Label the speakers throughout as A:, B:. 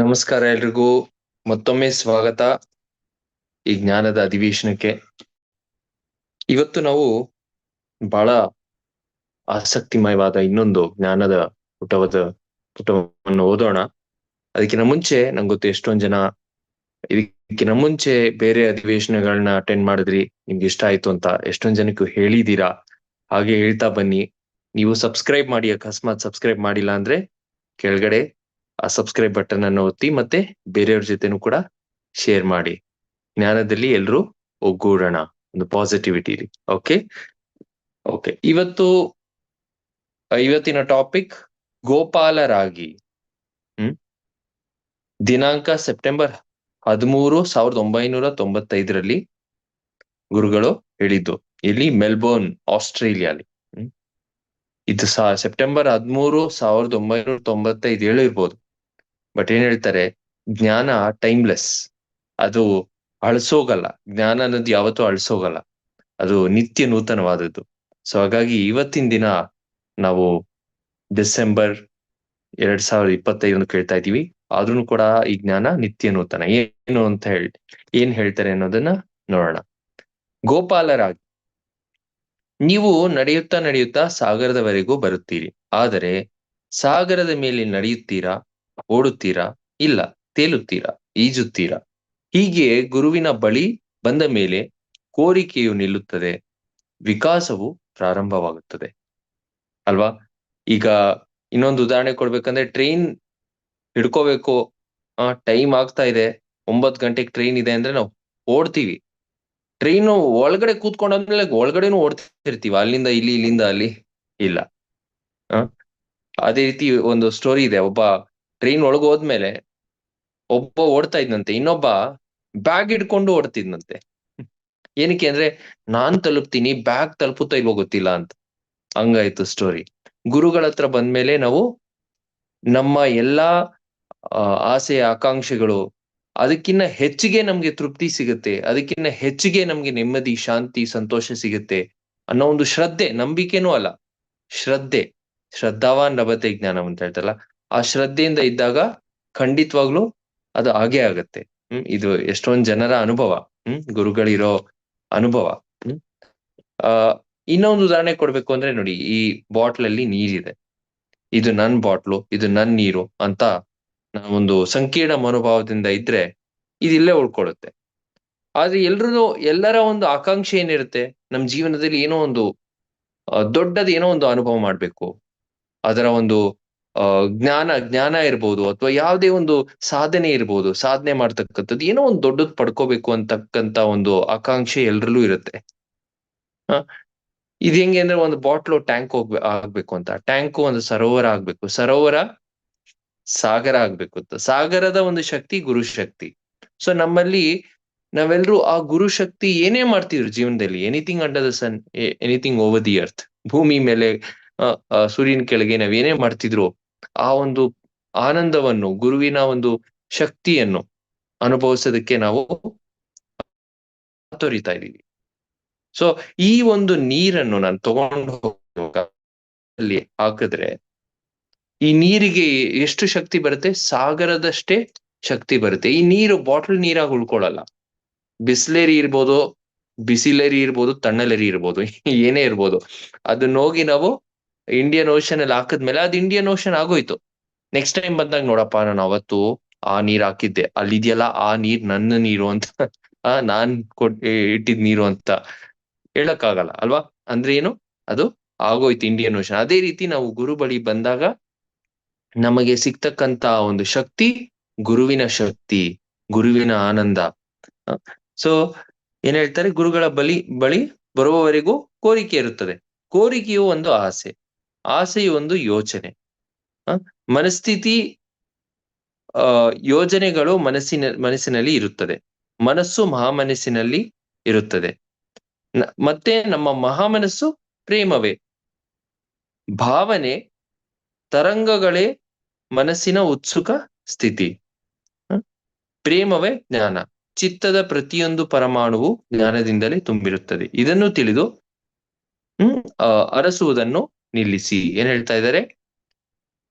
A: ನಮಸ್ಕಾರ ಎಲ್ರಿಗೂ. ಮತ್ತೊಮ್ಮೆ ಸ್ವಾಗತ ಈ ಜ್ಞಾನದ ಅಧಿವೇಶನಕ್ಕೆ. ಇವತ್ತು ನಾವು ಬಹಳ ಆಸಕ್ತಿಮಯವಾದ ಇನ್ನೊಂದು ಜ್ಞಾನದ ಪುಟವಾದ ಪುಟವನ್ನು ಓದೋಣ. ಅದಕ್ಕಿಂತ ಮುಂಚೆ ನಂಗೆ ಗೊತ್ತು ಎಷ್ಟೊಂದ್ ಜನ ಇದಕ್ಕಿಂತ ಮುಂಚೆ ಬೇರೆ ಅಧಿವೇಶನಗಳನ್ನ ಅಟೆಂಡ್ ಮಾಡಿದ್ರಿ, ನಿಮ್ಗೆ ಇಷ್ಟ ಆಯ್ತು ಅಂತ ಎಷ್ಟೊಂದ್ ಜನಕ್ಕೂ ಹೇಳಿದೀರಾ? ಹಾಗೆ ಹೇಳ್ತಾ ಬನ್ನಿ. ನೀವು ಸಬ್ಸ್ಕ್ರೈಬ್ ಮಾಡಿ, ಅಕಸ್ಮಾತ್ ಸಬ್ಸ್ಕ್ರೈಬ್ ಮಾಡಿಲ್ಲ ಅಂದ್ರೆ ಕೆಳಗಡೆ ಆ ಸಬ್ಸ್ಕ್ರೈಬ್ ಬಟನ್ ಅನ್ನು ಒತ್ತಿ ಮತ್ತೆ ಬೇರೆಯವ್ರ ಜೊತೆನೂ ಕೂಡ ಶೇರ್ ಮಾಡಿ. ಜ್ಞಾನದಲ್ಲಿ ಎಲ್ರೂ ಒಗ್ಗೂಡೋಣ. ಒಂದು ಪಾಸಿಟಿವಿಟಿ ಓಕೆ ಓಕೆ ಇವತ್ತು, ಇವತ್ತಿನ ಟಾಪಿಕ್ ಗೋಪಾಲರಾಗಿ. ಹ್ಮ್? ದಿನಾಂಕ ಸೆಪ್ಟೆಂಬರ್ ಹದಿಮೂರು ಸಾವಿರದ ಒಂಬೈನೂರ ತೊಂಬತ್ತೈದರಲ್ಲಿ ಗುರುಗಳು ಹೇಳಿದ್ದು. ಇಲ್ಲಿ ಮೆಲ್ಬೋರ್ನ್ ಆಸ್ಟ್ರೇಲಿಯಾಲಿ ಇದು ಸೆಪ್ಟೆಂಬರ್ ಹದಿಮೂರು ಸಾವಿರದ ಒಂಬೈನೂರ ತೊಂಬತ್ತೈದು ಏಳು ಇರ್ಬೋದು. ಬಟ್ ಏನ್ ಹೇಳ್ತಾರೆ? ಜ್ಞಾನ ಟೈಮ್ಲೆಸ್ ಅದು ಅಳ್ಸೋಗಲ್ಲ. ಜ್ಞಾನ ಅನ್ನೋದು ಯಾವತ್ತೂ ಅಳ್ಸೋಗಲ್ಲ. ಅದು ನಿತ್ಯ ನೂತನವಾದದ್ದು. ಸೊ ಹಾಗಾಗಿ ಇವತ್ತಿನ ದಿನ ನಾವು ಡಿಸೆಂಬರ್ ಎರಡ್ ಸಾವಿರದ ಇಪ್ಪತ್ತೈದನ್ನು ಕೇಳ್ತಾ ಇದೀವಿ ಆದ್ರೂ ಕೂಡ ಈ ಜ್ಞಾನ ನಿತ್ಯ ನೂತನ. ಏನು ಅಂತ ಹೇಳಿ, ಏನ್ ಹೇಳ್ತಾರೆ ಅನ್ನೋದನ್ನ ನೋಡೋಣ. ಗೋಪಾಲರಾಗಿ ನೀವು ನಡೆಯುತ್ತಾ ನಡೆಯುತ್ತಾ ಸಾಗರದವರೆಗೂ ಬರುತ್ತೀರಿ. ಆದರೆ ಸಾಗರದ ಮೇಲೆ ನಡೆಯುತ್ತೀರಾ? ಓಡುತ್ತೀರಾ? ಇಲ್ಲ, ತೇಲುತ್ತೀರಾ, ಈಜುತ್ತೀರಾ? ಹೀಗೆ ಗುರುವಿನ ಬಳಿ ಬಂದ ಮೇಲೆ ಕೋರಿಕೆಯು ನಿಲ್ಲುತ್ತದೆ. ವಿಕಾಸವು ಪ್ರಾರಂಭವಾಗುತ್ತದೆ. ಅಲ್ವಾ? ಈಗ ಇನ್ನೊಂದು ಉದಾಹರಣೆ ಕೊಡ್ಬೇಕಂದ್ರೆ ಟ್ರೈನ್ ಹಿಡ್ಕೋಬೇಕು. ಆ, ಟೈಮ್ ಆಗ್ತಾ ಇದೆ. ಒಂಬತ್ತು ಗಂಟೆಗೆ ಟ್ರೈನ್ ಇದೆ ಅಂದ್ರೆ ನಾವು ಓಡ್ತೀವಿ. ಟ್ರೈನು ಒಳಗಡೆ ಕೂತ್ಕೊಂಡಾದ್ಮೇಲೆ ಒಳಗಡೆನು ಓಡ್ತಿರ್ತೀವಿ? ಅಲ್ಲಿಂದ ಇಲ್ಲಿ, ಇಲ್ಲಿಂದ ಅಲ್ಲಿ? ಇಲ್ಲ. ಅದೇ ರೀತಿ ಒಂದು ಸ್ಟೋರಿ ಇದೆ. ಒಬ್ಬ ಟ್ರೈನ್ ಒಳಗೆ ಹೋದ್ಮೇಲೆ ಒಬ್ಬ ಓಡ್ತಾ ಇದ್ನಂತೆ, ಇನ್ನೊಬ್ಬ ಬ್ಯಾಗ್ ಹಿಡ್ಕೊಂಡು ಓಡ್ತಿದ್ನಂತೆ ಏನಕ್ಕೆ ಅಂದ್ರೆ, ನಾನ್ ತಲುಪ್ತೀನಿ ಬ್ಯಾಗ್ ತಲುಪುತ್ತಾ ಇಲ್ವೋ ಗೊತ್ತಿಲ್ಲ ಅಂತ. ಹಂಗಾಯ್ತು ಸ್ಟೋರಿ ಗುರುಗಳ ಹತ್ರ ಬಂದ್ಮೇಲೆ ನಾವು ನಮ್ಮ ಎಲ್ಲಾ ಆಸೆ, ಆಕಾಂಕ್ಷೆಗಳು ಅದಕ್ಕಿನ್ನ ಹೆಚ್ಚಿಗೆ ನಮ್ಗೆ ತೃಪ್ತಿ ಸಿಗುತ್ತೆ, ಅದಕ್ಕಿನ್ನ ಹೆಚ್ಚಿಗೆ ನಮ್ಗೆ ನೆಮ್ಮದಿ, ಶಾಂತಿ, ಸಂತೋಷ ಸಿಗುತ್ತೆ ಅನ್ನೋ ಒಂದು ಶ್ರದ್ಧೆ, ನಂಬಿಕೆನೂ ಅಲ್ಲ. ಶ್ರದ್ಧೆ, ಶ್ರದ್ಧಾವಾನ್ ಲಭತೆ ಜ್ಞಾನ ಅಂತ ಹೇಳ್ತಲ್ಲ ಆ ಶ್ರದ್ಧೆಯಿಂದ ಇದ್ದಾಗ ಖಂಡಿತವಾಗ್ಲು ಅದು ಹಾಗೆ ಆಗತ್ತೆ. ಹ್ಮ್, ಇದು ಎಷ್ಟೊಂದ್ ಜನರ ಅನುಭವ. ಹ್ಮ್, ಗುರುಗಳಿರೋ ಅನುಭವ. ಹ್ಮ್, ಆ, ಇನ್ನೊಂದು ಉದಾಹರಣೆ ಕೊಡ್ಬೇಕು ಅಂದ್ರೆ ನೋಡಿ, ಈ ಬಾಟ್ಲ್ ಅಲ್ಲಿ ನೀರಿದೆ. ಇದು ನನ್ ಬಾಟ್ಲು, ಇದು ನನ್ ನೀರು ಅಂತ ಒಂದು ಸಂಕೀರ್ಣ ಮನೋಭಾವದಿಂದ ಇದ್ರೆ ಇದಿಲ್ಲೇ ಉಳ್ಕೊಳ್ಳುತ್ತೆ ಆದ್ರೆ ಎಲ್ರೂ ಎಲ್ಲರ ಒಂದು ಆಕಾಂಕ್ಷೆ ಏನಿರುತ್ತೆ, ನಮ್ ಜೀವನದಲ್ಲಿ ಏನೋ ಒಂದು ದೊಡ್ಡದ ಏನೋ ಒಂದು ಅನುಭವ ಮಾಡ್ಬೇಕು. ಅದರ ಒಂದು ಜ್ಞಾನ ಜ್ಞಾನ ಇರ್ಬೋದು ಅಥವಾ ಯಾವುದೇ ಒಂದು ಸಾಧನೆ ಇರ್ಬೋದು, ಸಾಧನೆ ಮಾಡ್ತಕ್ಕಂಥದ್ದು ಏನೋ ಒಂದು ದೊಡ್ಡದ್ ಪಡ್ಕೋಬೇಕು ಅಂತಕ್ಕಂತ ಒಂದು ಆಕಾಂಕ್ಷೆ ಎಲ್ರಲ್ಲೂ ಇರುತ್ತೆ. ಇದು ಹೆಂಗೆ ಅಂದ್ರೆ ಒಂದು ಬಾಟ್ಲು ಟ್ಯಾಂಕ್ ಹೋಗ್ಬೇ, ಆಗ್ಬೇಕು ಅಂತ. ಟ್ಯಾಂಕು ಒಂದು ಸರೋವರ ಆಗ್ಬೇಕು. ಸರೋವರ ಸಾಗರ ಆಗ್ಬೇಕು ಅಂತ. ಸಾಗರದ ಒಂದು ಶಕ್ತಿ ಗುರು ಶಕ್ತಿ. ಸೊ ನಮ್ಮಲ್ಲಿ ನಾವೆಲ್ಲರೂ ಆ ಗುರು ಶಕ್ತಿ ಏನೇ ಮಾಡ್ತಿದ್ರು ಜೀವನದಲ್ಲಿ anything under the sun anything over the earth ಭೂಮಿ ಮೇಲೆ ಸೂರ್ಯನ ಕೆಳಗೆ ನಾವ್ ಏನೇ ಮಾಡ್ತಿದ್ರು ಆ ಒಂದು ಆನಂದವನ್ನು, ಗುರುವಿನ ಒಂದು ಶಕ್ತಿಯನ್ನು ಅನುಭವಿಸೋದಕ್ಕೆ ನಾವು ತೊರಿತಾ ಇದೀವಿ ಸೊ ಈ ಒಂದು ನೀರನ್ನು ನಾನು ತಗೊಂಡು ಅಲ್ಲಿ ಹಾಕಿದ್ರೆ ಈ ನೀರಿಗೆ ಎಷ್ಟು ಶಕ್ತಿ ಬರುತ್ತೆ? ಸಾಗರದಷ್ಟೇ ಶಕ್ತಿ ಬರುತ್ತೆ. ಈ ನೀರು ಬಾಟಲ್ ನೀರಾಗಿ ಉಳ್ಕೊಳ್ಳಲ್ಲ. ಬಿಸ್ಲೇರಿ ಇರ್ಬೋದು, ಬಿಸಿಲೇರಿ ಇರ್ಬೋದು, ತಣ್ಣಲೇರಿ ಇರ್ಬೋದು, ಏನೇ ಇರ್ಬೋದು. ಅದನ್ನ ಹೋಗಿ ನಾವು ಇಂಡಿಯನ್ ಓಷನ್ ಅಲ್ಲಿ ಹಾಕಿದ್ಮೇಲೆ ಅದು ಇಂಡಿಯನ್ ಓಷನ್ ಆಗೋಯ್ತು. ನೆಕ್ಸ್ಟ್ ಟೈಮ್ ಬಂದಾಗ ನೋಡಪ್ಪ ನಾನು ಅವತ್ತು ಆ ನೀರ್ ಹಾಕಿದ್ದೆ. ಅಲ್ಲಿದೆಯಲ್ಲ ಆ ನೀರ್ ನನ್ನ ನೀರು ಅಂತ. ಆ ನಾನ್ ಕೊಟ್ ಇಟ್ಟಿದ್ ನೀರು ಅಂತ ಹೇಳಕ್ ಆಗಲ್ಲ ಅಲ್ವಾ? ಅಂದ್ರೆ ಏನು? ಅದು ಆಗೋಯ್ತು ಇಂಡಿಯನ್ ಓಷನ್ ಅದೇ ರೀತಿ ನಾವು ಗುರು ಬಳಿ ಬಂದಾಗ ನಮಗೆ ಸಿಗ್ತಕ್ಕಂತ ಒಂದು ಶಕ್ತಿ ಗುರುವಿನ ಶಕ್ತಿ, ಗುರುವಿನ ಆನಂದ. ಸೊ ಏನ್ ಹೇಳ್ತಾರೆ? ಗುರುಗಳ ಬಳಿ ಬಳಿ ಬರುವವರೆಗೂ ಕೋರಿಕೆ ಇರುತ್ತದೆ. ಕೋರಿಕೆಯು ಒಂದು ಆಸೆ. ಆಸೆಯು ಒಂದು ಯೋಚನೆ ಮನಸ್ಥಿತಿ, ಆ, ಯೋಜನೆಗಳು ಮನಸ್ಸಿನ, ಮನಸ್ಸಿನಲ್ಲಿ ಇರುತ್ತದೆ. ಮನಸ್ಸು ಮಹಾಮನಸ್ಸಿನಲ್ಲಿ ಇರುತ್ತದೆ. ಮತ್ತೆ ನಮ್ಮ ಮಹಾಮನಸ್ಸು ಪ್ರೇಮವೇ. ಭಾವನೆ ತರಂಗಗಳೇ ಮನಸ್ಸಿನ ಉತ್ಸುಕ ಸ್ಥಿತಿ ಪ್ರೇಮವೇ ಜ್ಞಾನ. ಚಿತ್ತದ ಪ್ರತಿಯೊಂದು ಪರಮಾಣುವು ಜ್ಞಾನದಿಂದಲೇ ತುಂಬಿರುತ್ತದೆ. ಇದನ್ನು ತಿಳಿದು, ಹ್ಮ್ ಅರಸುವುದನ್ನು ನಿಲ್ಲಿಸಿ. ಏನ್ ಹೇಳ್ತಾ ಇದ್ದಾರೆ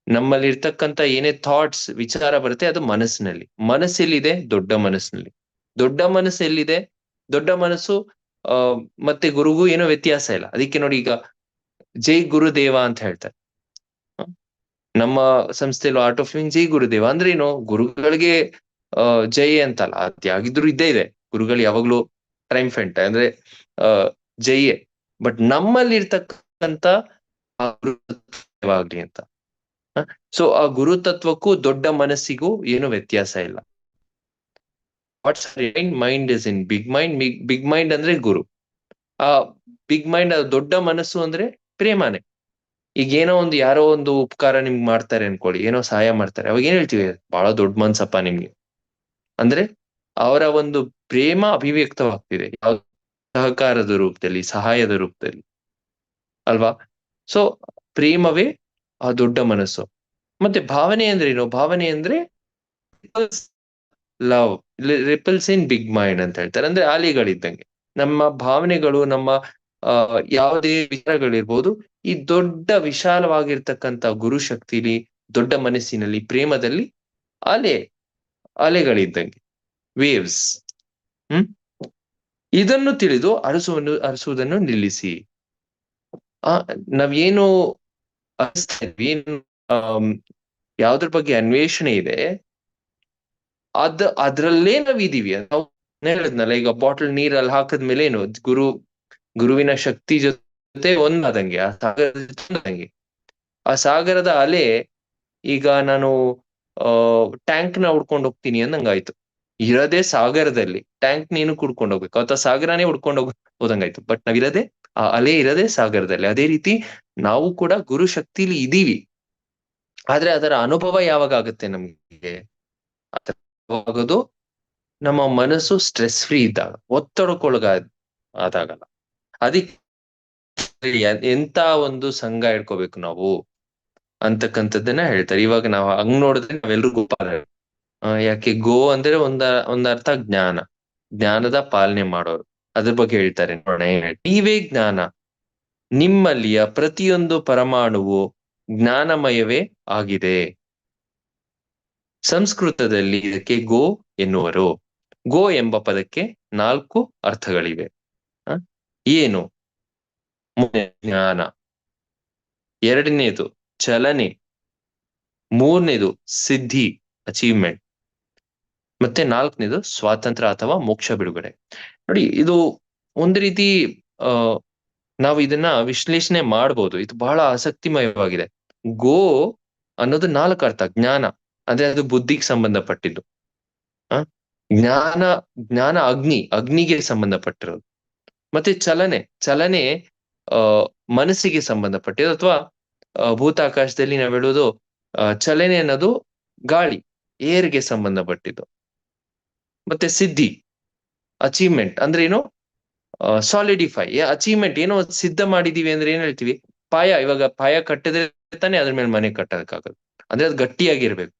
A: ನಮ್ಮಲ್ಲಿ ಇರ್ತಕ್ಕಂತ ಏನೇ ಥಾಟ್ಸ್ ವಿಚಾರ ಬರುತ್ತೆ ಅದು ಮನಸ್ಸಿನಲ್ಲಿ. ಮನಸ್ಸೆಲ್ಲಿದೆ? ದೊಡ್ಡ ಮನಸ್ಸಿನಲ್ಲಿ. ದೊಡ್ಡ ಮನಸ್ಸು ಎಲ್ಲಿದೆ ದೊಡ್ಡ ಮನಸ್ಸು, ಆ, ಮತ್ತೆ ಗುರುಗೂ ಏನೋ ವ್ಯತ್ಯಾಸ ಇಲ್ಲ. ಅದಕ್ಕೆ ನೋಡಿ ಈಗ ಜೈ ಗುರುದೇವ ಅಂತ ಹೇಳ್ತಾರೆ. ನಮ್ಮ ಸಂಸ್ಥೆಯಲ್ಲಿ ಆರ್ಟ್ ಆಫ್ ಲಿವಿಂಗ್ ಜೈ ಗುರುದೇವ ಅಂದ್ರೆ ಏನು ಗುರುಗಳಿಗೆ, ಆ, ಜೈ ಅಂತಲ್ಲ. ಅದ್ಯಾಗಿದ್ರು ಇದ್ದೇ ಇದೆ. ಗುರುಗಳು ಯಾವಾಗ್ಲೂ ಟ್ರೈಂಫೆಂಟ್ ಅಂದ್ರೆ, ಆ, ಜೈಯೇ. ಬಟ್ ನಮ್ಮಲ್ಲಿ ಇರ್ತಕ್ಕಂತ ಆ ಗುರುತ್ವವಾಗ್ಲಿ ಅಂತ ಸೊ ಆ ಗುರುತತ್ವಕ್ಕೂ ದೊಡ್ಡ ಮನಸ್ಸಿಗೂ ಏನು ವ್ಯತ್ಯಾಸ ಇಲ್ಲ. What's mind is in big mind big mind ಅಂದ್ರೆ ಗುರು. ಆ ಬಿಗ್ ಮೈಂಡ್ ದೊಡ್ಡ ಮನಸ್ಸು ಅಂದ್ರೆ ಪ್ರೇಮನೆ. ಈಗ ಏನೋ ಒಂದು ಯಾರೋ ಒಂದು ಉಪಕಾರ ನಿಮ್ಗೆ ಮಾಡ್ತಾರೆ ಅನ್ಕೊಳ್ಳಿ, ಏನೋ ಸಹಾಯ ಮಾಡ್ತಾರೆ. ಅವಾಗ ಏನ್ ಹೇಳ್ತೀವಿ? ಬಹಳ ದೊಡ್ಡ ಮನ್ಸಪ್ಪ ನಿಮ್ಗೆ. ಅಂದ್ರೆ ಅವರ ಒಂದು ಪ್ರೇಮ ಅಭಿವ್ಯಕ್ತವಾಗ್ತಿದೆ. ಸಹಕಾರದ ರೂಪದಲ್ಲಿ, ಸಹಾಯದ ರೂಪದಲ್ಲಿ. ಅಲ್ವಾ? ಸೊ ಪ್ರೇಮವೇ ಆ ದೊಡ್ಡ ಮನಸ್ಸು. ಮತ್ತೆ ಭಾವನೆ ಅಂದ್ರೆ ಏನು? ಭಾವನೆ ಅಂದ್ರೆ love ripples in big mind ಅಂತ ಹೇಳ್ತಾರೆ. ಅಂದ್ರೆ ಅಲೆಗಳಿದ್ದಂಗೆ ನಮ್ಮ ಭಾವನೆಗಳು, ನಮ್ಮ, ಆ, ಯಾವುದೇ ವಿಚಾರಗಳಿರ್ಬೋದು, ಈ ದೊಡ್ಡ ವಿಶಾಲವಾಗಿರ್ತಕ್ಕಂಥ ಗುರು ಶಕ್ತಿಲಿ ದೊಡ್ಡ ಮನಸ್ಸಿನಲ್ಲಿ, ಪ್ರೇಮದಲ್ಲಿ ಅಲೆ ಅಲೆಗಳಿದ್ದಂಗೆ ವೇವ್ಸ್ ಹ್ಮ್? ಇದನ್ನು ತಿಳಿದು ಅರಸುವನ್ನು, ಅರಸುವುದನ್ನು ನಿಲ್ಲಿಸಿ. ನಾವೇನು ಏನು ಯಾವ್ದ್ರ ಬಗ್ಗೆ ಅನ್ವೇಷಣೆ ಇದೆ, ಅದ್, ಅದ್ರಲ್ಲೇ ನಾವ್ ಇದೀವಿ ನಾವು ಹೇಳಿದ್ನಲ್ಲ, ಈಗ ಬಾಟಲ್ ನೀರಲ್ಲಿ ಹಾಕದ್ಮೇಲೆ ಏನು, ಗುರು, ಗುರುವಿನ ಶಕ್ತಿ ಜೊತೆ ಒಂದಾದಂಗೆ, ಆ ಒಂದಾದಂಗೆ. ಆ ಸಾಗರದ ಅಲೆ, ಈಗ ನಾನು ಟ್ಯಾಂಕ್ನ ಹುಡ್ಕೊಂಡು ಹೋಗ್ತೀನಿ ಅಂದಂಗಾಯ್ತು. ಇರದೇ ಸಾಗರದಲ್ಲಿ ಟ್ಯಾಂಕ್ ನೀನು ಕುಡ್ಕೊಂಡು ಹೋಗ್ಬೇಕು. ಅಥವಾ ಸಾಗರನೇ ಹುಡ್ಕೊಂಡು ಹೋಗ್ ಹೋದಂಗಾಯ್ತು ಬಟ್ ನಾವಿರೋದೇ ಅಲೆ ಇರದೆ ಸಾಗರದಲ್ಲಿ. ಅದೇ ರೀತಿ ನಾವು ಕೂಡ ಗುರು ಶಕ್ತಿಲಿ ಇದೀವಿ. ಆದ್ರೆ ಅದರ ಅನುಭವ ಯಾವಾಗ ಆಗುತ್ತೆ ನಮ್ಗೆ? ಆಗೋದು ನಮ್ಮ ಮನಸ್ಸು ಸ್ಟ್ರೆಸ್ ಫ್ರೀ ಇದ್ದಾಗ, ಒತ್ತಡಕ್ಕೊಳಗ ಆದಾಗಲ್ಲ. ಅದಕ್ಕೆ ಎಂತ ಒಂದು ಸಂಘ ಇಡ್ಕೋಬೇಕು ನಾವು? ಅಂತಕ್ಕಂಥದ್ದನ್ನ ಹೇಳ್ತಾರೆ. ಇವಾಗ ನಾವು ಹಂಗ್ ನೋಡಿದ್ರೆ ನಾವೆಲ್ರೂ ಗೋಪಾಲ ಯಾಕೆ ಗೋ ಅಂದ್ರೆ ಒಂದ, ಒಂದರ್ಥ ಜ್ಞಾನ. ಜ್ಞಾನದ ಪಾಲನೆ ಮಾಡೋರು. ಅದ್ರ ಬಗ್ಗೆ ಹೇಳ್ತಾರೆ ನೋಡೋಣ ನೀವೇ ಜ್ಞಾನ. ನಿಮ್ಮಲ್ಲಿಯ ಪ್ರತಿಯೊಂದು ಪರಮಾಣುವು ಜ್ಞಾನಮಯವೇ ಆಗಿದೆ. ಸಂಸ್ಕೃತದಲ್ಲಿ ಇದಕ್ಕೆ ಗೋ ಎನ್ನುವರು. ಗೋ ಎಂಬ ಪದಕ್ಕೆ ನಾಲ್ಕು ಅರ್ಥಗಳಿವೆ. ಏನು? ಜ್ಞಾನ. ಎರಡನೇದು ಚಲನೆ. ಮೂರನೇದು ಸಿದ್ಧಿ ಅಚೀವ್ಮೆಂಟ್ ಮತ್ತೆ ನಾಲ್ಕನೇದು ಸ್ವಾತಂತ್ರ್ಯ ಅಥವಾ ಮೋಕ್ಷ ಬಿಡುಗಡೆ. ನೋಡಿ, ಇದು ಒಂದು ರೀತಿ ನಾವು ಇದನ್ನ ವಿಶ್ಲೇಷಣೆ ಮಾಡ್ಬೋದು. ಇದು ಬಹಳ ಆಸಕ್ತಿಮಯವಾಗಿದೆ. ಗೋ ಅನ್ನೋದು ನಾಲ್ಕು ಅರ್ಥ. ಜ್ಞಾನ, ಅಂದ್ರೆ ಅದು ಬುದ್ಧಿಗೆ ಸಂಬಂಧಪಟ್ಟಿದ್ದು. ಆ, ಜ್ಞಾನ ಜ್ಞಾನ ಅಗ್ನಿ, ಅಗ್ನಿಗೆ ಸಂಬಂಧಪಟ್ಟಿರೋದು. ಮತ್ತೆ ಚಲನೆ ಚಲನೆ, ಆ, ಮನಸ್ಸಿಗೆ ಸಂಬಂಧಪಟ್ಟಿದ್ದು ಅಥವಾ ಭೂತಾಕಾಶದಲ್ಲಿ ನಾವು ಹೇಳೋದು ಚಲನೆ ಅನ್ನೋದು ಗಾಳಿ ಏರ್ಗೆ ಸಂಬಂಧಪಟ್ಟಿದ್ದು. ಮತ್ತೆ ಸಿದ್ಧಿ ಅಚೀವ್ಮೆಂಟ್ ಅಂದ್ರೆ ಏನು? ಸಾಲಿಡಿಫೈ ಅಚೀವ್ಮೆಂಟ್ ಏನೋ ಸಿದ್ಧ ಮಾಡಿದೀವಿ ಅಂದ್ರೆ ಏನ್ ಹೇಳ್ತೀವಿ? ಪಾಯ, ಇವಾಗ ಪಾಯ ಕಟ್ಟಿದ್ರೆ ತಾನೇ ಅದ್ರ ಮೇಲೆ ಮನೆ ಕಟ್ಟೋದಕ್ಕಾಗದು ಅಂದ್ರೆ ಅದು ಗಟ್ಟಿಯಾಗಿರ್ಬೇಕು,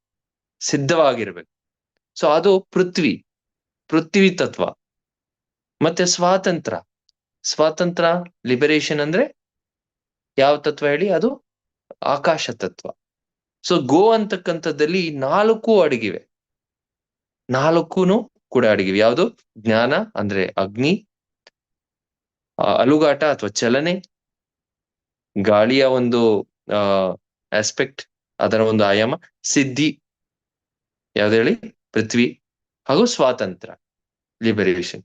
A: ಸಿದ್ಧವಾಗಿರ್ಬೇಕು. ಸೊ ಅದು ಪೃಥ್ವಿ ಪೃಥ್ವಿ ತತ್ವ. ಮತ್ತೆ ಸ್ವಾತಂತ್ರ್ಯ ಸ್ವಾತಂತ್ರ್ಯ ಲಿಬರೇಷನ್ ಅಂದ್ರೆ ಯಾವ ತತ್ವ ಹೇಳಿ? ಅದು ಆಕಾಶ ತತ್ವ. ಸೊ ಗೋ ಅಂತಕ್ಕಂಥದ್ದಲ್ಲಿ ನಾಲ್ಕು ಅಡಗಿವೆ. ನಾಲ್ಕೂನು ಕೂಡ ಅಡಗಿವೆ. ಯಾವುದು? ಜ್ಞಾನ, ಅಂದ್ರೆ ಅಗ್ನಿ ಅಲುಗಾಟ ಅಥವಾ ಚಲನೆ, ಗಾಳಿಯ ಒಂದು ಆಸ್ಪೆಕ್ಟ್ ಅದರ ಒಂದು ಆಯಾಮ, ಸಿದ್ಧಿ, ಯಾವ್ದು ಹೇಳಿ? ಪೃಥ್ವಿ ಹಾಗೂ ಸ್ವಾತಂತ್ರ್ಯ ಲಿಬರೇಷನ್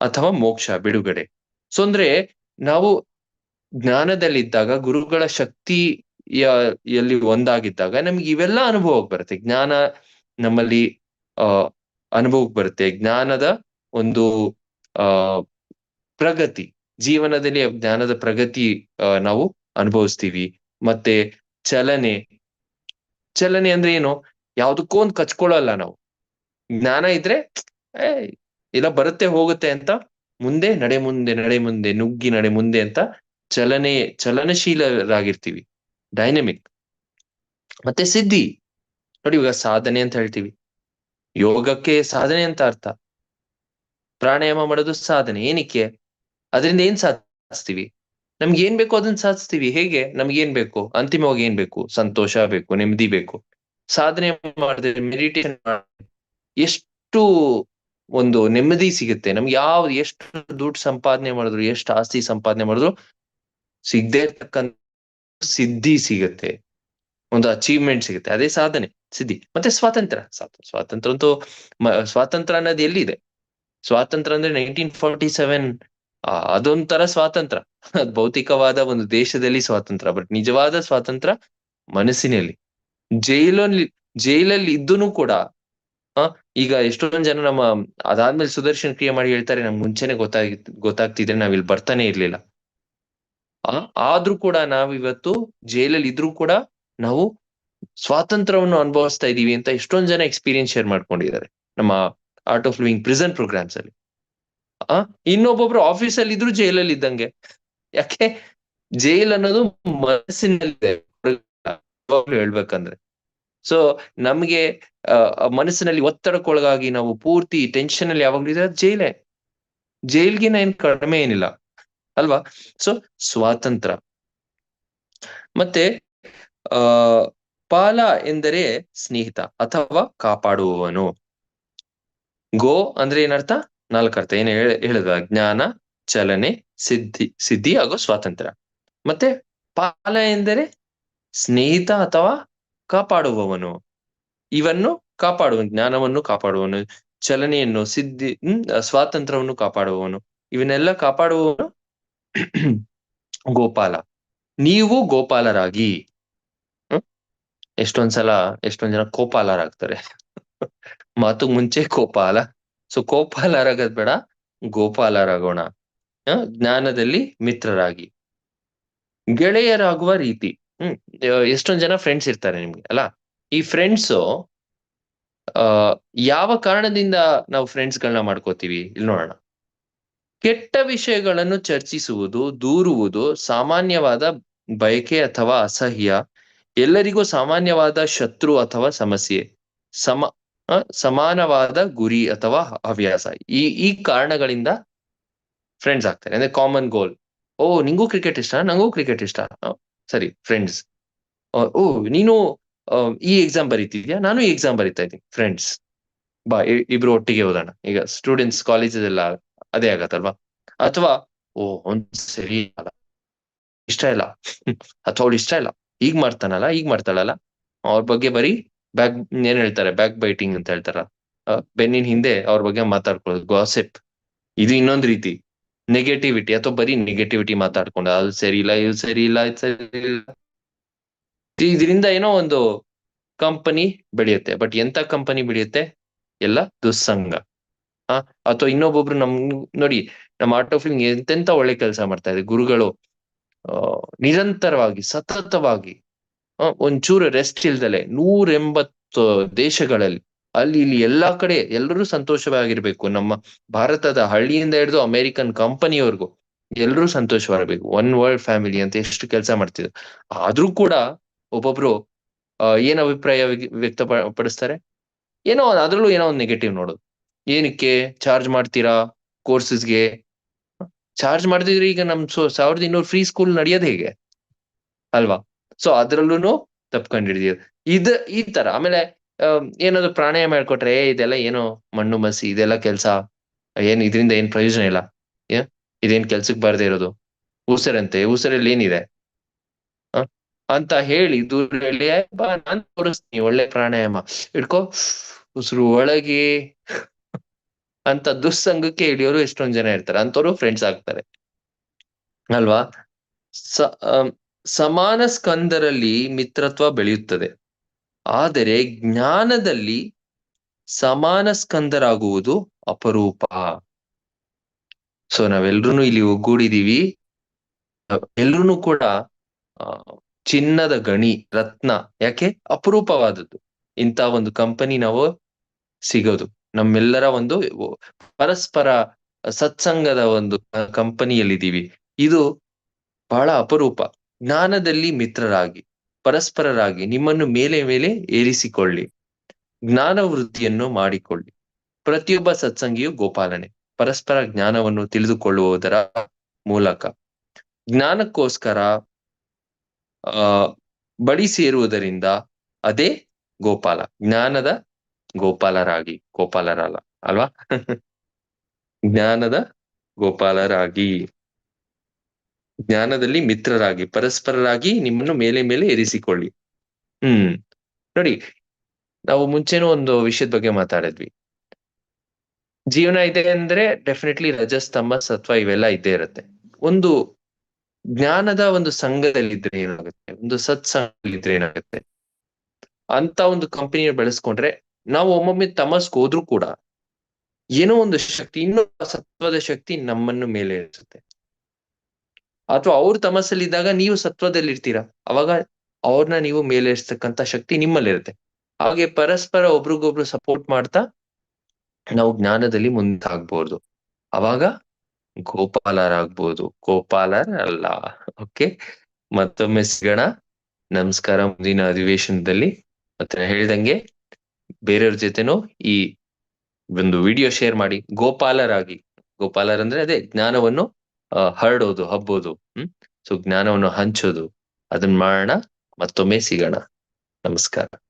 A: ಅಥವಾ ಮೋಕ್ಷ, ಬಿಡುಗಡೆ. ಸೊ ಅಂದ್ರೆ ನಾವು ಜ್ಞಾನದಲ್ಲಿದ್ದಾಗ, ಗುರುಗಳ ಶಕ್ತಿಯ ಎಲ್ಲಿ ಒಂದಾಗಿದ್ದಾಗ, ನಮ್ಗೆ ಇವೆಲ್ಲ ಅನುಭವಕ್ಕೆ ಬರುತ್ತೆ. ಜ್ಞಾನ ನಮ್ಮಲ್ಲಿ, ಆ, ಅನುಭವಕ್ಕೆ ಬರುತ್ತೆ. ಜ್ಞಾನದ ಒಂದು, ಆ, ಪ್ರಗತಿ, ಜೀವನದಲ್ಲಿ ಜ್ಞಾನದ ಪ್ರಗತಿ ನಾವು ಅನುಭವಿಸ್ತೀವಿ. ಮತ್ತೆ ಚಲನೆ ಚಲನೆ ಅಂದ್ರೆ ಏನು? ಯಾವ್ದಕ್ಕೂ ಒಂದು ಕಚ್ಕೊಳ್ಳಲ್ಲ ನಾವು. ಜ್ಞಾನ ಇದ್ರೆ ಇಲ್ಲ ಬರುತ್ತೆ ಹೋಗುತ್ತೆ ಅಂತ, ಮುಂದೆ ನಡೆ ಮುಂದೆ ನಡೆ ಮುಂದೆ, ನುಗ್ಗಿ ನಡೆ ಮುಂದೆ ಅಂತ ಚಲನೆ, ಚಲನಶೀಲರಾಗಿರ್ತೀವಿ. ಡೈನಮಿಕ್ ಮತ್ತೆ ಸಿದ್ಧಿ. ನೋಡಿ ಇವಾಗ ಸಾಧನೆ ಅಂತ ಹೇಳ್ತೀವಿ. ಯೋಗಕ್ಕೆ ಸಾಧನೆ ಅಂತ ಅರ್ಥ. ಪ್ರಾಣಾಯಾಮ ಮಾಡೋದು ಸಾಧನೆ. ಏನಕ್ಕೆ? ಅದರಿಂದ ಏನ್ ಸಾಧಿಸ್ತೀವಿ? ನಮ್ಗೆ ಏನ್ ಬೇಕು ಅದನ್ನ ಸಾಧಿಸ್ತೀವಿ. ಹೇಗೆ? ನಮ್ಗೆ ಏನ್ ಬೇಕು? ಅಂತಿಮವಾಗಿ ಏನ್ ಬೇಕು? ಸಂತೋಷ ಬೇಕು, ನೆಮ್ಮದಿ ಬೇಕು. ಸಾಧನೆ ಮಾಡಿದ್ರೆ ಮೆಡಿಟೇಷನ್ ಎಷ್ಟು ಒಂದು ನೆಮ್ಮದಿ ಸಿಗುತ್ತೆ. ನಮ್ಗೆ ಯಾವ, ಎಷ್ಟು ದುಡ್ಡು ಸಂಪಾದನೆ ಮಾಡಿದ್ರು, ಎಷ್ಟು ಆಸ್ತಿ ಸಂಪಾದನೆ ಮಾಡಿದ್ರು, ಸಿಗದೆ ಇರ್ತಕ್ಕಂಥ ಸಿದ್ಧಿ ಸಿಗುತ್ತೆ. ಒಂದು ಅಚೀವ್ಮೆಂಟ್ ಸಿಗುತ್ತೆ. ಅದೇ ಸಾಧನೆ, ಸಿದ್ಧಿ. ಮತ್ತೆ ಸ್ವಾತಂತ್ರ್ಯ. ಸ್ವಾತಂತ್ರ್ಯ ಅಂತೂ ಸ್ವಾತಂತ್ರ್ಯ ಅನ್ನೋದು ಎಲ್ಲಿದೆ? ಸ್ವಾತಂತ್ರ್ಯ ಅಂದ್ರೆ ನೈನ್ಟೀನ್ ಫಾರ್ಟಿ ಸೆವೆನ್ ಅದೊಂಥರ ಸ್ವಾತಂತ್ರ್ಯ. ಭೌತಿಕವಾದ ಒಂದು ದೇಶದಲ್ಲಿ ಸ್ವಾತಂತ್ರ್ಯ, ಬಟ್ ನಿಜವಾದ ಸ್ವಾತಂತ್ರ್ಯ ಮನಸ್ಸಿನಲ್ಲಿ. ಜೈಲಲ್ಲಿ ಜೈಲಲ್ಲಿ ಇದ್ದೂ ಕೂಡ ಈಗ ಎಷ್ಟೊಂದ್ ಜನ ನಮ್ಮ, ಅದಾದ್ಮೇಲೆ ಸುದರ್ಶನ್ ಕ್ರಿಯೆ ಮಾಡಿ ಹೇಳ್ತಾರೆ, ನಮ್ಗೆ ಮುಂಚೆನೆ ಗೊತ್ತಾಗಿ, ಗೊತ್ತಾಗ್ತಿದ್ರೆ ನಾವ್ ಇಲ್ಲಿ ಬರ್ತಾನೆ ಇರ್ಲಿಲ್ಲ. ಆದ್ರೂ ಕೂಡ ನಾವಿವತ್ತು ಜೈಲಲ್ಲಿ ಇದ್ರೂ ಕೂಡ ನಾವು ಸ್ವಾತಂತ್ರ್ಯವನ್ನು ಅನುಭವಿಸ್ತಾ ಇದೀವಿ ಅಂತ ಎಷ್ಟೊಂದ್ ಜನ ಎಕ್ಸ್ಪೀರಿಯನ್ಸ್ ಶೇರ್ ಮಾಡ್ಕೊಂಡಿದ್ದಾರೆ ನಮ್ಮ Art of Living prison programmes ಅಲ್ಲಿ. ಆ, ಇನ್ನೊಬ್ಬೊಬ್ರು ಆಫೀಸಲ್ಲಿ ಇದ್ರು ಜೈಲಲ್ಲಿ ಇದ್ದಂಗೆ. ಯಾಕೆ? ಜೈಲ್ ಅನ್ನೋದು ಮನಸ್ಸಿನಲ್ಲಿದೆ. ಹೇಳ್ಬೇಕಂದ್ರೆ. ಸೊ ನಮ್ಗೆ ಮನಸ್ಸಿನಲ್ಲಿ ಒತ್ತಡಕ್ಕೊಳಗಾಗಿ ನಾವು ಪೂರ್ತಿ ಟೆನ್ಷನ್ ಅಲ್ಲಿ ಯಾವಾಗ್ಲೂ ಇದ್ರೆ ಜೈಲೇ. ಜೈಲ್ಗಿನ ಏನ್ ಕಡಿಮೆ ಏನಿಲ್ಲ. ಅಲ್ವಾ? ಸೊ ಸ್ವಾತಂತ್ರ್ಯ. ಮತ್ತೆ ಪಾಲ ಎಂದರೆ ಸ್ನೇಹಿತ ಅಥವಾ ಕಾಪಾಡುವವನು. ಗೋ ಅಂದ್ರೆ ಏನರ್ಥ? ನಾಲ್ಕರ್ಥ. ಏನ್ ಹೇಳಿದ? ಜ್ಞಾನ, ಚಲನೆ, ಸಿದ್ಧಿ ಸಿದ್ಧಿ ಹಾಗೂ ಸ್ವಾತಂತ್ರ್ಯ. ಮತ್ತೆ ಪಾಲ ಎಂದರೆ ಸ್ನೇಹಿತ ಅಥವಾ ಕಾಪಾಡುವವನು. ಇವನ್ನು ಕಾಪಾಡುವ, ಜ್ಞಾನವನ್ನು ಕಾಪಾಡುವವನು, ಚಲನೆಯನ್ನು, ಸಿದ್ಧಿ ಸ್ವಾತಂತ್ರ್ಯವನ್ನು ಕಾಪಾಡುವವನು. ಇವನ್ನೆಲ್ಲ ಕಾಪಾಡುವವನು ಗೋಪಾಲ. ನೀವು ಗೋಪಾಲರಾಗಿ. ಎಷ್ಟೊಂದ್ಸಲ, ಎಷ್ಟೊಂದ್ ಜನ ಕೋಪಾಲರಾಗ್ತಾರೆ. ಮಾತು ಮುಂಚೆ ಕೋಪಾಲ. ಸೊ ಕೋಪಾಲರಾಗದ್ ಬೇಡ ಗೋಪಾಲರಾಗೋಣ ಜ್ಞಾನದಲ್ಲಿ ಮಿತ್ರರಾಗಿ. ಗೆಳೆಯರಾಗುವ ರೀತಿ. ಹ್ಮ್ ಎಷ್ಟೊಂದ್ ಜನ ಫ್ರೆಂಡ್ಸ್ ಇರ್ತಾರೆ ನಿಮ್ಗೆ, ಅಲ್ಲ? ಈ ಫ್ರೆಂಡ್ಸ್ ಯಾವ ಕಾರಣದಿಂದ ನಾವು ಫ್ರೆಂಡ್ಸ್ ಗಳನ್ನ ಮಾಡ್ಕೋತೀವಿ? ಇಲ್ಲಿ ನೋಡೋಣ. ಕೆಟ್ಟ ವಿಷಯಗಳನ್ನು ಚರ್ಚಿಸುವುದು, ದೂರುವುದು, ಸಾಮಾನ್ಯವಾದ ಬಯಕೆ ಅಥವಾ ಅಸಹ್ಯ ಎಲ್ಲರಿಗೂ ಸಾಮಾನ್ಯವಾದ ಶತ್ರು ಅಥವಾ ಸಮಸ್ಯೆ, ಸಮ ಸಮಾನವಾದ ಗುರಿ ಅಥವಾ ಹವ್ಯಾಸ. ಈ ಈ ಕಾರಣಗಳಿಂದ ಫ್ರೆಂಡ್ಸ್ ಆಗ್ತಾರೆ. ಅಂದ್ರೆ ಕಾಮನ್ ಗೋಲ್ ಓ, ನಿಂಗೂ ಕ್ರಿಕೆಟ್ ಇಷ್ಟ, ನಂಗೂ ಕ್ರಿಕೆಟ್ ಇಷ್ಟ. ಸರಿ ಫ್ರೆಂಡ್ಸ್ ಓ, ನೀನು ಈ ಎಕ್ಸಾಮ್ ಬರೀತಿದ್ಯಾ? ನಾನು ಈ ಎಕ್ಸಾಮ್ ಬರೀತಾ ಇದ್ದೀನಿ. ಫ್ರೆಂಡ್ಸ್ ಬಾ ಇಬ್ರು ಒಟ್ಟಿಗೆ ಓದೋಣ. ಈಗ ಸ್ಟೂಡೆಂಟ್ಸ್ ಕಾಲೇಜಸ್ ಎಲ್ಲ ಅದೇ ಆಗತ್ತಲ್ವಾ? ಅಥವಾ, ಓ, ಒಂದ್ ಸರಿ ಇಷ್ಟ ಇಲ್ಲ. ಅಥವಾ ಅವಳು ಇಷ್ಟ ಇಲ್ಲ. ಈಗ ಮಾಡ್ತಾನಲ್ಲ, ಈಗ ಮಾಡ್ತಾಳಲ್ಲ? ಅವ್ರ ಬಗ್ಗೆ ಬರೀ ಬ್ಯಾಕ್ ಏನ್ ಹೇಳ್ತಾರೆ? ಬ್ಯಾಕ್ ಬೈಟಿಂಗ್ ಅಂತ ಹೇಳ್ತಾರ. ಬೆನ್ನಿನ ಹಿಂದೆ ಅವ್ರ ಬಗ್ಗೆ ಮಾತಾಡ್ಕೊಳ್ಳೋದು ಗಾಸೆಪ್ ಇದು ಇನ್ನೊಂದ್ ರೀತಿ. ನೆಗೆಟಿವಿಟಿ ಅಥವಾ ಬರೀ ನೆಗೆಟಿವಿಟಿ ಮಾತಾಡ್ಕೊಂಡು, ಅದು ಸರಿ ಇಲ್ಲ, ಇದು ಸರಿ ಇಲ್ಲ, ಇದು ಸರಿ ಇಲ್ಲ. ಇದರಿಂದ ಏನೋ ಒಂದು ಕಂಪನಿ ಬೆಳೆಯುತ್ತೆ. ಬಟ್ ಎಂತ ಕಂಪನಿ ಬೆಳೆಯುತ್ತೆ? ಎಲ್ಲ ದುಸ್ಸಂಗ. ಅಥವಾ ಇನ್ನೊಬ್ಬೊಬ್ರು ನಮ್, ನೋಡಿ, ನಮ್ಮ ಆರ್ಟ್ ಆಫ್ ಎಂತೆಂತ ಒಳ್ಳೆ ಕೆಲಸ ಮಾಡ್ತಾ ಇದೆ. ಗುರುಗಳು ನಿರಂತರವಾಗಿ, ಸತತವಾಗಿ ಒಂಚೂರು ರೆಸ್ಟ್ ಇಲ್ದಲೆ ನೂರ ಎಂಬತ್ತು ದೇಶಗಳಲ್ಲಿ, ಅಲ್ಲಿ ಇಲ್ಲಿ ಎಲ್ಲಾ ಕಡೆ ಎಲ್ಲರೂ ಸಂತೋಷವಾಗಿರ್ಬೇಕು. ನಮ್ಮ ಭಾರತದ ಹಳ್ಳಿಯಿಂದ ಹಿಡಿದು ಅಮೆರಿಕನ್ ಕಂಪನಿವರೆಗೂ ಎಲ್ಲರೂ ಸಂತೋಷವಾಗಿರ್ಬೇಕು. ಒನ್ ವರ್ಲ್ಡ್ ಫ್ಯಾಮಿಲಿ ಅಂತ ಎಷ್ಟು ಕೆಲಸ ಮಾಡ್ತಿದ್ರು. ಆದ್ರೂ ಕೂಡ ಒಬ್ಬೊಬ್ರು ಏನ್ ಅಭಿಪ್ರಾಯ ವ್ಯಕ್ತಪಡಿಸ್ತಾರೆ? ಏನೋ ಅದ್ರಲ್ಲೂ ಏನೋ ಒಂದು ನೆಗೆಟಿವ್ ನೋಡೋದು. ಏನಕ್ಕೆ? ಚಾರ್ಜ್ ಮಾಡ್ತೀರಾ? ಕೋರ್ಸಸ್ಗೆ ಚಾರ್ಜ್ ಮಾಡಿದ್ರೆ ಈಗ ನಮ್ ಸಾವಿರದ ಇನ್ನೂರು ಫ್ರೀ ಸ್ಕೂಲ್ ನಡೆಯೋದು ಹೇಗೆ? ಅಲ್ವಾ? ಸೊ ಅದ್ರಲ್ಲೂ ತಪ್ಕೊಂಡಿಡಿದೀವಿ ಇದ್, ಈ ತರ. ಆಮೇಲೆ ಏನಾದ್ರು ಪ್ರಾಣಾಯಾಮ ಹೇಳ್ಕೊಟ್ರೆ ಇದೆಲ್ಲ ಏನು ಮಣ್ಣು, ಮಸಿ, ಇದೆಲ್ಲ ಕೆಲ್ಸ, ಏನ್ ಇದರಿಂದ ಏನ್ ಪ್ರಯೋಜನ ಇಲ್ಲ? ಇದೇನ್ ಕೆಲ್ಸಕ್ ಬರದೇ ಇರೋದು? ಉಸಿರಂತೆ, ಉಸಿರಲ್ಲಿ ಏನಿದೆ? ಅಂತ ಹೇಳಿ ದೂರ ಹೇಳಿ, ಬಾ, ನಾನು ತೋರಿಸ್ತೀನಿ, ಒಳ್ಳೆ ಪ್ರಾಣಾಯಾಮ. ಇಟ್ಕೋ, ಉಸಿರು ಒಳಗೆ ಅಂತ ದುಸ್ಸಂಗಕ್ಕೆ ಇಳಿಯೋರು ಎಷ್ಟೊಂದ್ ಜನ ಇರ್ತಾರೆ. ಅಂತವ್ರು ಫ್ರೆಂಡ್ಸ್ ಆಗ್ತಾರೆ. ಅಲ್ವಾ? ಸಮಾನ ಸ್ಕಂದರಲ್ಲಿ ಮಿತ್ರತ್ವ ಬೆಳೆಯುತ್ತದೆ. ಆದರೆ ಜ್ಞಾನದಲ್ಲಿ ಸಮಾನ ಸ್ಕಂದರಾಗುವುದು ಅಪರೂಪ. ಸೊ ನಾವೆಲ್ರೂ ಇಲ್ಲಿ ಒಗ್ಗೂಡಿದೀವಿ. ಎಲ್ರೂ ಕೂಡ ಚಿನ್ನದ ಗಣಿ, ರತ್ನ ಯಾಕೆ? ಅಪರೂಪವಾದದ್ದು. ಇಂಥ ಒಂದು ಕಂಪನಿ ನಾವು ಸಿಗೋದು. ನಮ್ಮೆಲ್ಲರ ಒಂದು ಪರಸ್ಪರ ಸತ್ಸಂಗದ ಒಂದು ಕಂಪನಿಯಲ್ಲಿದ್ದೀವಿ. ಇದು ಬಹಳ ಅಪರೂಪ. ಜ್ಞಾನದಲ್ಲಿ ಮಿತ್ರರಾಗಿ, ಪರಸ್ಪರರಾಗಿ ನಿಮ್ಮನ್ನು ಮೇಲೆ ಮೇಲೆ ಏರಿಸಿಕೊಳ್ಳಿ. ಜ್ಞಾನ ವೃದ್ಧಿಯನ್ನು ಮಾಡಿಕೊಳ್ಳಿ. ಪ್ರತಿಯೊಬ್ಬ ಸತ್ಸಂಗಿಯು ಗೋಪಾಲನೆ. ಪರಸ್ಪರ ಜ್ಞಾನವನ್ನು ತಿಳಿದುಕೊಳ್ಳುವುದರ ಮೂಲಕ. ಜ್ಞಾನಕ್ಕೋಸ್ಕರ, ಆ ಬಡಿ ಸೇರುವುದರಿಂದ ಅದೇ ಗೋಪಾಲ. ಜ್ಞಾನದ ಗೋಪಾಲರಾಗಿ, ಗೋಪಾಲರಲ್ಲ, ಅಲ್ವಾ? ಜ್ಞಾನದ ಗೋಪಾಲರಾಗಿ. ಜ್ಞಾನದಲ್ಲಿ ಮಿತ್ರರಾಗಿ, ಪರಸ್ಪರರಾಗಿ ನಿಮ್ಮನ್ನು ಮೇಲೆ ಮೇಲೆ ಇರಿಸಿಕೊಳ್ಳಿ. ಹ್ಮ್. ನೋಡಿ, ನಾವು ಮುಂಚೆನೂ ಒಂದು ವಿಷಯದ ಬಗ್ಗೆ ಮಾತಾಡಿದ್ವಿ. ಜೀವನ ಇದೆ ಅಂದ್ರೆ ಡೆಫಿನೆಟ್ಲಿ ರಜಸ್ತಂಭ ಸತ್ವ ಇವೆಲ್ಲ ಇದ್ದೇ ಇರುತ್ತೆ. ಒಂದು ಜ್ಞಾನದ ಒಂದು ಸಂಘದಲ್ಲಿದ್ರೆ ಏನಾಗುತ್ತೆ? ಒಂದು ಸತ್ಸಂಗದಲ್ಲಿದ್ರೆ ಏನಾಗುತ್ತೆ? ಅಂತ ಒಂದು ಕಂಪನಿಯ ಬೆಳೆಸ್ಕೊಂಡ್ರೆ ನಾವು ಒಮ್ಮೊಮ್ಮೆ ತಮಸ್ಕ್ ಹೋದ್ರು ಕೂಡ ಏನೋ ಒಂದು ಶಕ್ತಿ, ಇನ್ನೂ ಸತ್ವದ ಶಕ್ತಿ ನಮ್ಮನ್ನು ಮೇಲೆ ಇರಿಸುತ್ತೆ ಅಥವಾ ಅವ್ರು ತಮಸ್ಸಲ್ಲಿದ್ದಾಗ ನೀವು ಸತ್ವದಲ್ಲಿ ಇರ್ತೀರಾ ಅವಾಗ ಅವ್ರನ್ನ ನೀವು ಮೇಲೆ ಇರ್ತಕ್ಕಂತ ಶಕ್ತಿ ನಿಮ್ಮಲ್ಲಿರುತ್ತೆ. ಹಾಗೆ ಪರಸ್ಪರ ಒಬ್ರಿಗೊಬ್ರು ಸಪೋರ್ಟ್ ಮಾಡ್ತಾ ನಾವು ಜ್ಞಾನದಲ್ಲಿ ಮುಂದಾಗ್ಬೋದು. ಅವಾಗ ಗೋಪಾಲರಾಗ್ಬೋದು. ಗೋಪಾಲರ ಅಲ್ಲ ಓಕೆ ಮತ್ತೊಮ್ಮೆ ಸಿಗೋಣ. ನಮಸ್ಕಾರ. ಮುಂದಿನ ಅಧಿವೇಶನದಲ್ಲಿ ಮತ್ತೆ ಹೇಳ್ದಂಗೆ ಬೇರೆಯವ್ರ ಜೊತೆನೂ ಈ ಒಂದು ವಿಡಿಯೋ ಶೇರ್ ಮಾಡಿ ಗೋಪಾಲರಾಗಿ, ಗೋಪಾಲರ್ ಅಂದ್ರೆ ಅದೇ ಜ್ಞಾನವನ್ನು ಹರಡೋದು, ಹಬ್ಬೋದು, ಹ್ಮ್? ಸೊ ಜ್ಞಾನವನ್ನು ಹಂಚೋದು. ಅದನ್ನ ಮಾಡೋಣ, ಮತ್ತೊಮ್ಮೆ ಸಿಗೋಣ. ನಮಸ್ಕಾರ.